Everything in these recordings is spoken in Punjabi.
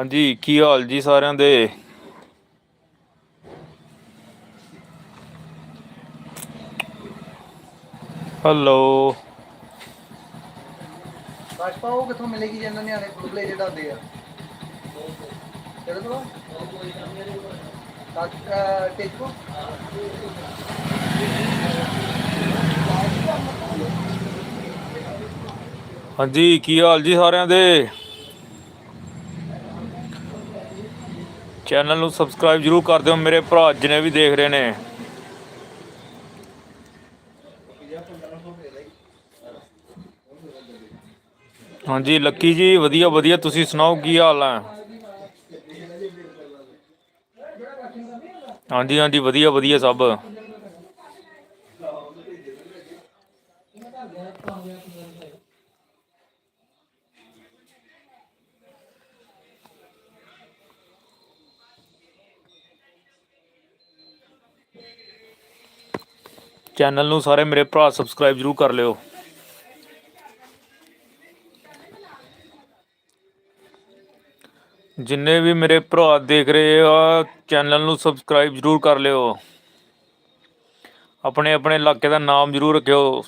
ਹਾਂਜੀ ਕੀ ਹਾਲ ਜੀ ਸਾਰਿਆਂ ਦੇ? ਹੈਲੋ ਬਾਸ਼ਪਾ ਉਹ ਕਿੱਥੋਂ ਮਿਲੇਗੀ ਜਿਹਨਾਂ ਨਿਆਣੇ ਬੁਲਬੁਲੇ ਜਿਹੜਾ ਹੁੰਦੇ ਆ? ਕਿਹੜੇ ਤੋਂ ਤੱਕ ਟੇਕੋ ਹਾਂਜੀ ਕੀ ਹਾਲ ਜੀ ਸਾਰਿਆਂ ਦੇ? ਚੈਨਲ ਨੂੰ ਸਬਸਕ੍ਰਾਈਬ ਜਰੂਰ ਕਰ ਦਿਓ ਮੇਰੇ ਭਰਾ ਜਿਹਨੇ ਵੀ ਦੇਖ ਰਹੇ ਨੇ। ਹਾਂਜੀ, ਲੱਕੀ ਜੀ, ਵਧੀਆ ਵਧੀਆ। ਤੁਸੀਂ ਸੁਣਾਓ ਕੀ ਹਾਲ ਹੈ? ਹਾਂਜੀ ਹਾਂਜੀ, ਵਧੀਆ ਵਧੀਆ ਸਭ। ਚੈਨਲ ਨੂੰ ਸਾਰੇ ਮੇਰੇ ਭਰਾ ਸਬਸਕ੍ਰਾਈਬ ਜਰੂਰ ਕਰ ਲਿਓ। ਜਿੰਨੇ ਵੀ ਮੇਰੇ ਭਰਾ ਦੇਖ ਰਹੇ ਆ, ਚੈਨਲ ਨੂੰ ਸਬਸਕ੍ਰਾਈਬ ਜਰੂਰ ਕਰ ਲਿਓ। ਆਪਣੇ ਆਪਣੇ ਇਲਾਕੇ ਦਾ ਨਾਮ ਜਰੂਰ ਰੱਖਿਓ।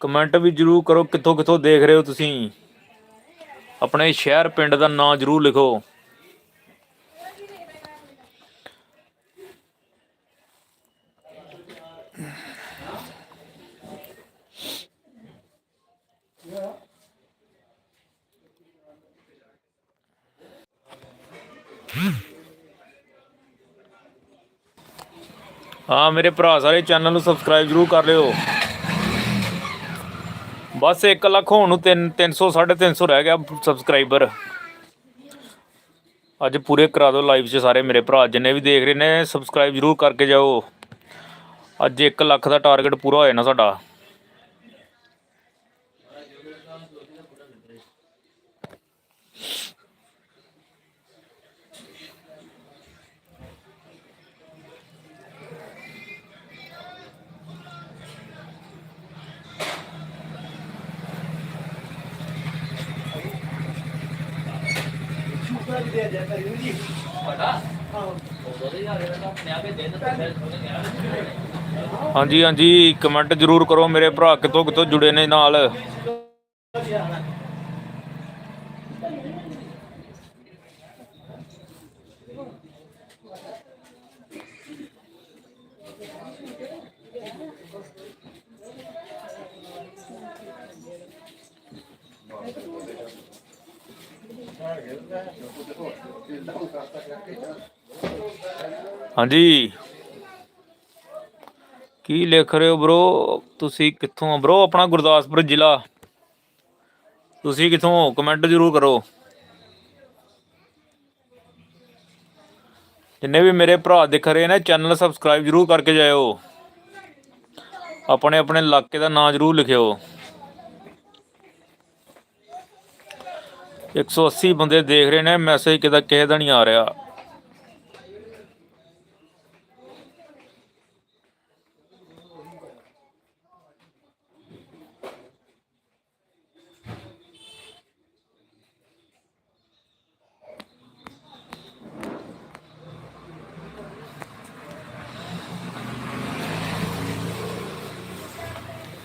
ਕਮੈਂਟ ਵੀ ਜਰੂਰ ਕਰੋ ਕਿੱਥੋਂ ਕਿੱਥੋਂ ਦੇਖ ਰਹੇ ਹੋ ਤੁਸੀਂ। ਆਪਣੇ ਸ਼ਹਿਰ ਪਿੰਡ ਦਾ ਨਾਮ ਜਰੂਰ ਲਿਖੋ। ਹਾਂ, ਮੇਰੇ ਭਰਾ, ਸਾਰੇ ਚੈਨਲ ਨੂੰ ਸਬਸਕ੍ਰਾਈਬ ਜਰੂਰ ਕਰ ਲਿਓ। ਬਸ 1 ਲੱਖ ਹੋਣ ਨੂੰ 3 300 350 ਰਹਿ ਗਿਆ ਸਬਸਕ੍ਰਾਈਬਰ ਅੱਜ ਪੂਰੇ ਕਰਾ ਦਿਓ ਲਾਈਵ 'ਚ ਸਾਰੇ ਮੇਰੇ ਭਰਾ, ਜਿੰਨੇ ਵੀ ਦੇਖ ਰਹੇ ਨੇ ਸਬਸਕ੍ਰਾਈਬ ਜਰੂਰ ਕਰਕੇ ਜਾਓ। ਅੱਜ 1 ਲੱਖ ਦਾ ਟਾਰਗੇਟ ਪੂਰਾ ਹੋ ਜਾਣਾ ਸਾਡਾ। ਹਾਂਜੀ ਹਾਂਜੀ ਕਮੈਂਟ ਜਰੂਰ ਕਰੋ ਮੇਰੇ ਭਰਾ ਕਿੱਥੋਂ ਕਿੱਥੋਂ ਜੁੜੇ ਨੇ ਨਾਲ। ਹਾਂਜੀ। ਕੀ ਲਿਖ ਰਹੇ ਹੋ ਬ్రో ਤੁਸੀਂ ਕਿੱਥੋਂ ਹੋ ਬ్రో ਆਪਣਾ ਗੁਰਦਾਸਪੁਰ ਜ਼ਿਲ੍ਹਾ। ਤੁਸੀਂ ਕਿੱਥੋਂ? ਹੋ ਕਮੈਂਟ ਜਰੂਰ ਕਰੋ। ਜਿੰਨੇ ਵੀ ਮੇਰੇ ਭਰਾ ਦਿਖ ਰਹੇ ਨੇ ਚੈਨਲ ਸਬਸਕ੍ਰਾਈਬ ਜਰੂਰ ਕਰਕੇ ਜਾਇਓ। ਆਪਣੇ ਆਪਣੇ ਇਲਾਕੇ ਦਾ ਨਾਮ ਜਰੂਰ ਲਿਖਿਓ। 180 ਬੰਦੇ ਦੇਖ ਰਹੇ ਨੇ ਮੈਸੇਜ ਕਿਦਾ ਕਿਸੇ ਦਾ ਨਹੀਂ ਆ ਰਿਹਾ।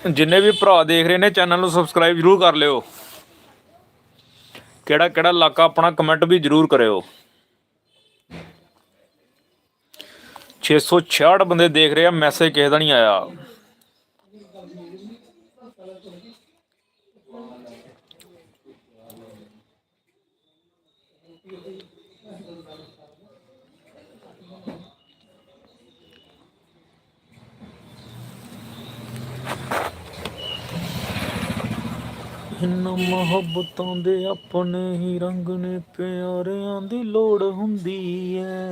ਜਿੰਨੇ ਵੀ ਭਰਾ ਦੇਖ ਰਹੇ ਨੇ, ਚੈਨਲ ਨੂੰ ਸਬਸਕ੍ਰਾਈਬ ਜਰੂਰ ਕਰ ਲਿਓ। ਕਿਹੜਾ ਕਿਹੜਾ ਇਲਾਕਾ ਆਪਣਾ ਕਮੈਂਟ ਵੀ ਜਰੂਰ ਕਰਿਓ। 666 ਬੰਦੇ ਦੇਖ ਰਹੇ ਆ ਮੈਸੇਜ ਕਿਸੇ ਦਾ ਨਹੀਂ ਆਇਆ। ਇਨਾਂ ਮੁਹੱਬਤਾਂ ਦੇ ਆਪਣੇ ਹੀ ਰੰਗ ਨੇ ਪਿਆਰਿਆਂ ਦੀ ਲੋੜ ਹੁੰਦੀ ਐ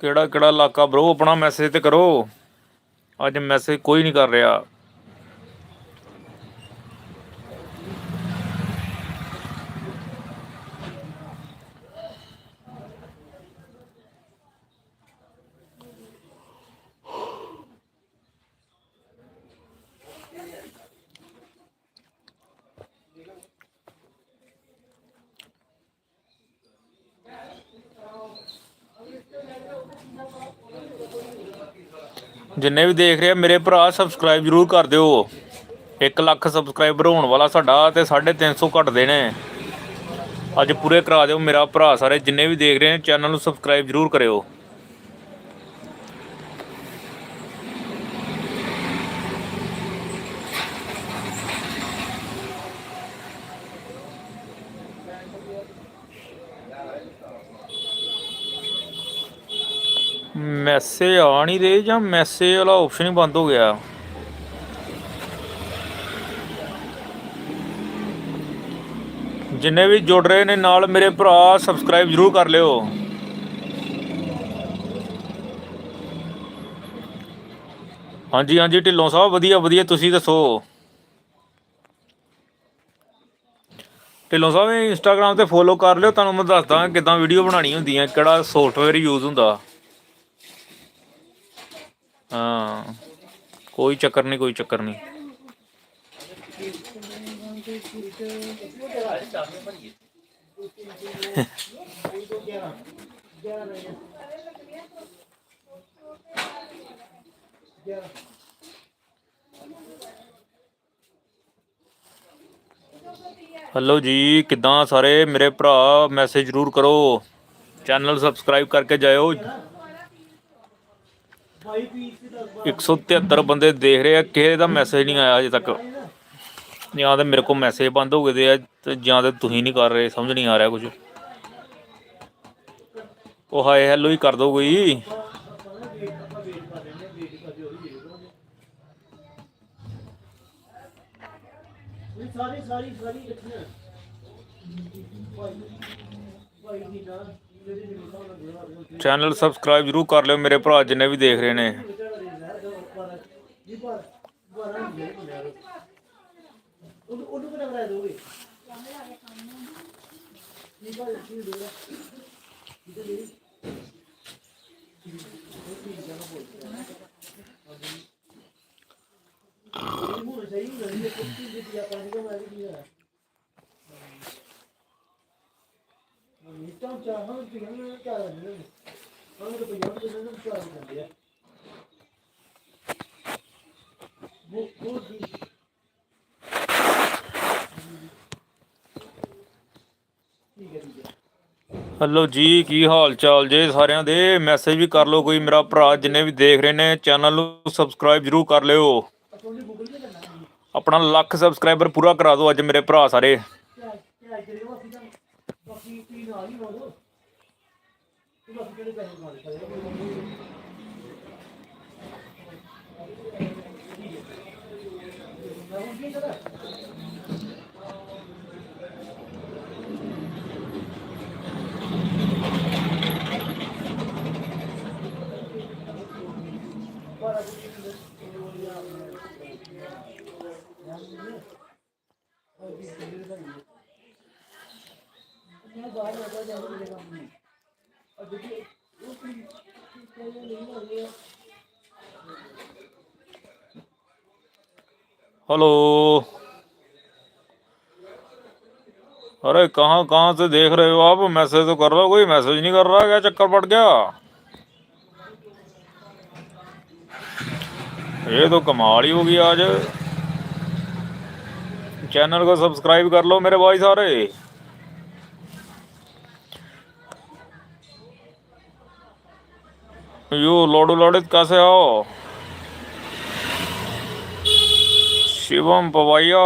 ਕਿਹੜਾ ਕਿਹੜਾ ਇਲਾਕਾ ਬ్రో ਆਪਣਾ ਮੈਸੇਜ ਤੇ ਕਰੋ। ਅੱਜ ਮੈਸੇਜ ਕੋਈ ਨਹੀਂ ਕਰ ਰਿਹਾ। ਜਿੰਨੇ ਵੀ ਦੇਖ ਰਹੇ ਆ ਮੇਰੇ ਭਰਾ ਸਬਸਕ੍ਰਾਈਬ ਜਰੂਰ ਕਰ ਦਿਓ। 1 ਲੱਖ ਸਬਸਕ੍ਰਾਈਬਰ ਹੋਣ ਵਾਲਾ ਸਾਡਾ ਤੇ 350 ਘਟਦੇ ਨੇ ਅੱਜ ਪੂਰੇ ਕਰਾ ਦਿਓ ਮੇਰਾ ਭਰਾ ਸਾਰੇ, ਜਿੰਨੇ ਵੀ ਦੇਖ ਰਹੇ ਨੇ, ਚੈਨਲ ਨੂੰ ਸਬਸਕ੍ਰਾਈਬ ਜਰੂਰ ਕਰਿਓ। ਮੈਸੇਜ ਆ ਨਹੀਂ ਰਹੇ ਜਾਂ ਮੈਸੇਜ ਵਾਲਾ ਆਪਸ਼ਨ ਹੀ ਬੰਦ ਹੋ ਗਿਆ? ਜਿੰਨੇ ਵੀ ਜੁੜ ਰਹੇ ਨੇ ਨਾਲ ਮੇਰੇ ਭਰਾ ਸਬਸਕ੍ਰਾਈਬ ਜਰੂਰ ਕਰ ਲਿਓ। ਹਾਂਜੀ ਹਾਂਜੀ, ਢਿੱਲੋਂ ਸਾਹਿਬ, ਵਧੀਆ ਵਧੀਆ, ਤੁਸੀਂ ਦੱਸੋ? ਢਿੱਲੋਂ ਸਾਹਿਬ ਇੰਸਟਾਗ੍ਰam ਤੇ ਫੋਲੋ ਕਰ ਲਿਓ, ਤੁਹਾਨੂੰ ਮੈਂ ਦੱਸਦਾ ਕਿਦਾਂ ਵੀਡੀਓ ਬਣਾਉਣੀ ਹੁੰਦੀ ਹੈ ਕਿਹੜਾ ਸੌਫਟਵੇਅਰ ਯੂਜ਼ ਹੁੰਦਾ। ਹਾਂ ਕੋਈ ਚੱਕਰ ਨਹੀਂ ਕੋਈ ਚੱਕਰ ਨਹੀਂ ਹੈਲੋ ਜੀ ਕਿਦਾਂ ਸਾਰੇ ਮੇਰੇ ਭਰਾ ਮੈਸੇਜ ਜ਼ਰੂਰ ਕਰੋ ਚੈਨਲ ਸਬਸਕ੍ਰਾਈਬ ਕਰਕੇ ਜਾਇਓ 173 ਬੰਦੇ ਦੇਖ ਰਹੇ ਆ, ਕਿਸੇ ਦਾ ਮੈਸੇਜ ਨਹੀਂ ਆਇਆ ਅਜੇ ਤੱਕ। ਜਾਂ ਤਾਂ ਮੇਰੇ ਕੋਲ ਮੈਸੇਜ ਬੰਦ ਹੋ ਗਏ ਦੇ ਆ, ਤੇ ਜਾਂ ਤੇ ਤੁਸੀਂ ਨਹੀਂ ਕਰ ਰਹੇ, ਸਮਝ ਨਹੀਂ ਆ ਰਿਹਾ ਕੁਝ ਉਹ ਹਾਏ ਹੈਲੋ ਹੀ ਕਰ ਦੋ ਕੋਈ। ਸਾਰੀ ਸਾਰੀ ਸਾਰੀ ਇਕੱਠੀਆਂ ਭਾਈ ਦੀ ਨਾ ਮੇਰੇ ਮੇਰੇ ਸਾਹ ਨਾਲ ਗੁਰਵਾ ਦੇ ਚੈਨਲ ਸਬਸਕ੍ਰਾਈਬ ਜ਼ਰੂਰ ਕਰ ਲਿਓ ਮੇਰੇ ਭਰਾ ਜਿੰਨੇ ਵੀ ਦੇਖ ਰਹੇ ਨੇ ਹੈਲੋ ਜੀ ਕੀ ਹਾਲ ਚਾਲ ਜੇ ਸਾਰਿਆਂ ਦੇ? ਮੈਸੇਜ ਵੀ ਕਰ ਲਓ ਕੋਈ ਮੇਰਾ ਭਰਾ ਜਿੰਨੇ ਵੀ ਦੇਖ ਰਹੇ ਨੇ ਚੈਨਲ ਨੂੰ ਸਬਸਕ੍ਰਾਈਬ ਜ਼ਰੂਰ ਕਰ ਲਿਓ। ਆਪਣਾ ਲੱਖ ਸਬਸਕ੍ਰਾਈਬਰ ਪੂਰਾ ਕਰਾ ਦਿਓ ਅੱਜ ਮੇਰੇ ਭਰਾ ਸਾਰੇ। ਕਿਆ ਕਿਆ ਕਰੇ ਬਾਕੀ ਤਾਂ ਬਾਕੀ ਤੀ ਨਾਲ ਹੀ ਹੋਦੋ ਤੂੰ ਬਾਕੀ ਕਿਹੜੇ ਪੈਸੇ ਮਾਰੇ ਸਾਰੇ हेलो। अरे कहाँ कहाँ से देख रहे हो आप? मैसेज तो कर रहे हो, कोई मैसेज नहीं कर रहा? क्या चक्कर पड़ गया? ये तो कमाल ही होगी आज। चैनल को सब्सक्राइब कर लो मेरे भाई सारे। यो लोडू लोडित कैसे हो? शिवम पवैया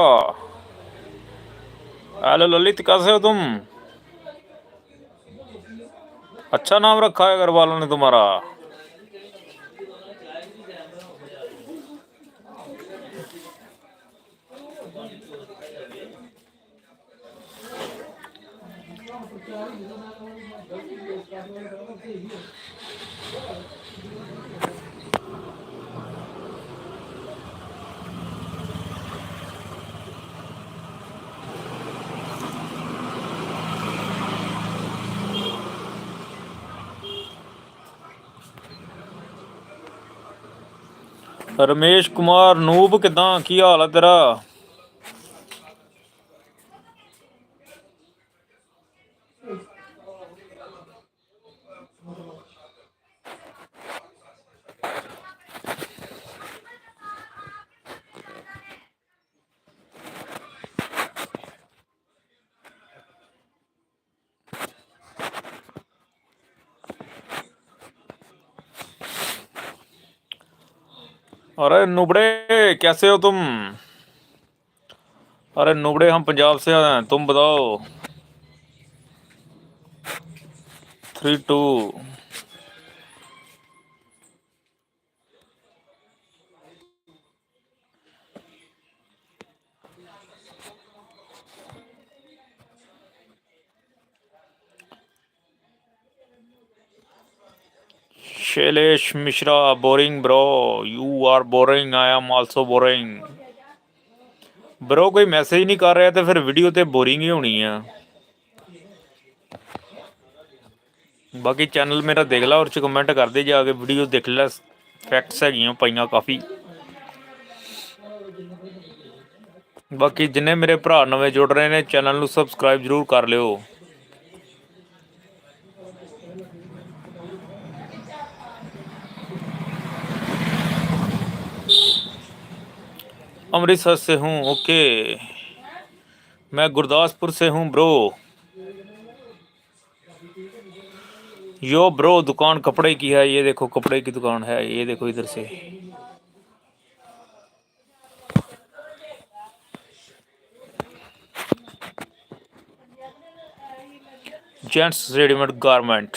हेलो ललित कैसे हो तुम अच्छा नाम रखा है घर वालों ने तुम्हारा ਰਮੇਸ਼ ਕੁਮਾਰ ਨੂਬ ਕਿਦਾਂ? ਕੀ ਹਾਲ ਹੈ ਤੇਰਾ? अरे नुबड़े कैसे हो तुम अरे नुबड़े हम पंजाब से हैं तुम बताओ three two Shailesh Mishra, boring bro. You are boring. I am also boring. Bro ਕੋਈ ਮੈਸੇਜ ਨਹੀਂ ਕਰ ਰਿਹਾ ਤੇ ਫਿਰ ਵੀਡੀਓ ਤੇ ਬੋਰਿੰਗ ਹੀ ਹੋਣੀ ਆ ਬਾਕੀ ਚੈਨਲ ਮੇਰਾ ਦੇਖ ਲਾ ਔਰ ਚ ਕਮੈਂਟ ਕਰਦੇ ਜਾ ਕੇ ਵੀਡੀਓ ਦੇਖ ਲੈ ਫੈਕਟਸ ਹੈਗੀਆਂ ਪਈਆਂ ਕਾਫੀ ਬਾਕੀ ਜਿੰਨੇ ਮੇਰੇ ਭਰਾ ਨਵੇਂ ਜੁੜ ਰਹੇ ਨੇ ਚੈਨਲ ਨੂੰ ਸਬਸਕ੍ਰਾਈਬ ਜ਼ਰੂਰ ਕਰ ਲਿਓ अमृतसर से हूँ, ओके। मैं गुरदासपुर से हूँ, ब्रो। यो ब्रो, दुकान कपड़े की है, ये देखो, कपड़े की दुकान है, ये देखो इधर से। Gents readymade garment.